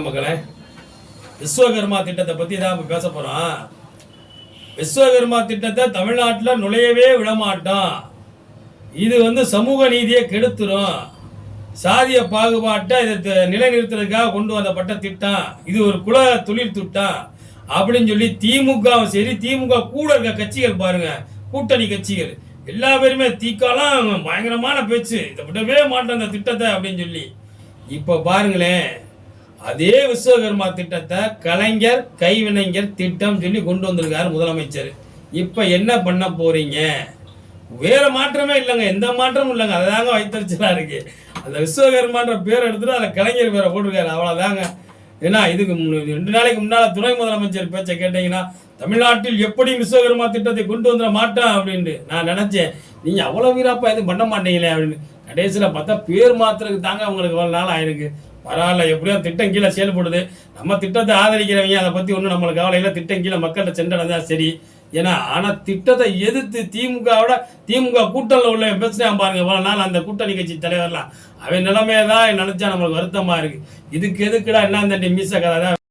மக்களே விஸ்வகர்மா திட்டத்தை பற்றி தான் இப்போ பேச போகிறோம் விஸ்வகர்மா திட்டத்தை தமிழ்நாட்டில் நுழையவே விடமாட்டோம் இது வந்து சமூக நீதியை கெடுத்துரும். சாதிய பாகுபாட்டை இதை த- நிலைநிறுத்துறதுக்காக கொண்டு வந்தப்பட்ட திட்டம். இது ஒரு குல தொழில் திட்டம். அப்படின்னு சொல்லி திமுகவும் சரி திமுக கூட இருக்க கட்சிகள் பாருங்க கூட்டணி கட்சிகள். எல்லா பேருமே தீக்காலாம் பயங்கரமான பேச்சு. இதை விடவே மாட்டோம் இந்த திட்டத்தை அப்படின்னு சொல்லி. இப்போ பாருங்களேன் அதே விஸ்வகர்மா திட்டத்தை கலைஞர் கைவினைஞர் திட்டம் சொல்லி கொண்டு வந்திருக்காரு முதலமைச்சர். இப்போ என்ன பண்ண போறீங்க? வேற மாற்றமே இல்லைங்க. எந்த மாற்றமும் இல்லைங்க. அதுதாங்க வைத்தறிச்சலா இருக்கு. அந்த விஸ்வகர்மான்ற பேர் எடுத்துட்டு அதில் கலைஞர் பேரை போட்டிருக்காரு. அவ்வளோதாங்க ஏன்னா இதுக்கு ரெண்டு நாளைக்கு முன்னால் துணை முதலமைச்சர் பேச்சை கேட்டீங்கன்னா தமிழ்நாட்டில் எப்படி விஸ்வகர்மா திட்டத்தை கொண்டு வந்துட மாட்டேன் அப்படின்ட்டு நான் நினச்சேன். நீங்கள் அவ்வளோ வீராப்பா எதுவும் பண்ண மாட்டீங்களே அப்படின்னு. கடைசியில் பார்த்தா பேர் மாத்திரக்கு தாங்க அவங்களுக்கு இவ்வளோ நாள் ஆயிருக்கு. பரவாயில்ல எப்படியோ திட்டம் கீழே செயல்படுது. நம்ம திட்டத்தை ஆதரிக்கிறவங்க அதை பற்றி ஒன்றும் நம்மளுக்கு கவலை இல்லை. திட்டம் கீழே மக்கள்கிட்ட சென்றடைஞ்சா சரி. ஏன்னா ஆனால் திட்டத்தை எதிர்த்து திமுகவோட திமுக கூட்டணியில் உள்ள பேசுறேன் பாருங்க. இவ்வளோ நாள் அந்த கூட்டணி கட்சி தலைவர்லாம். அவன் நிலைமையை தான் நினச்சா நம்மளுக்கு வருத்தமாக இருக்குது இதுக்கு எதுக்குடா என்ன இந்த மிஸ் கதை? தான்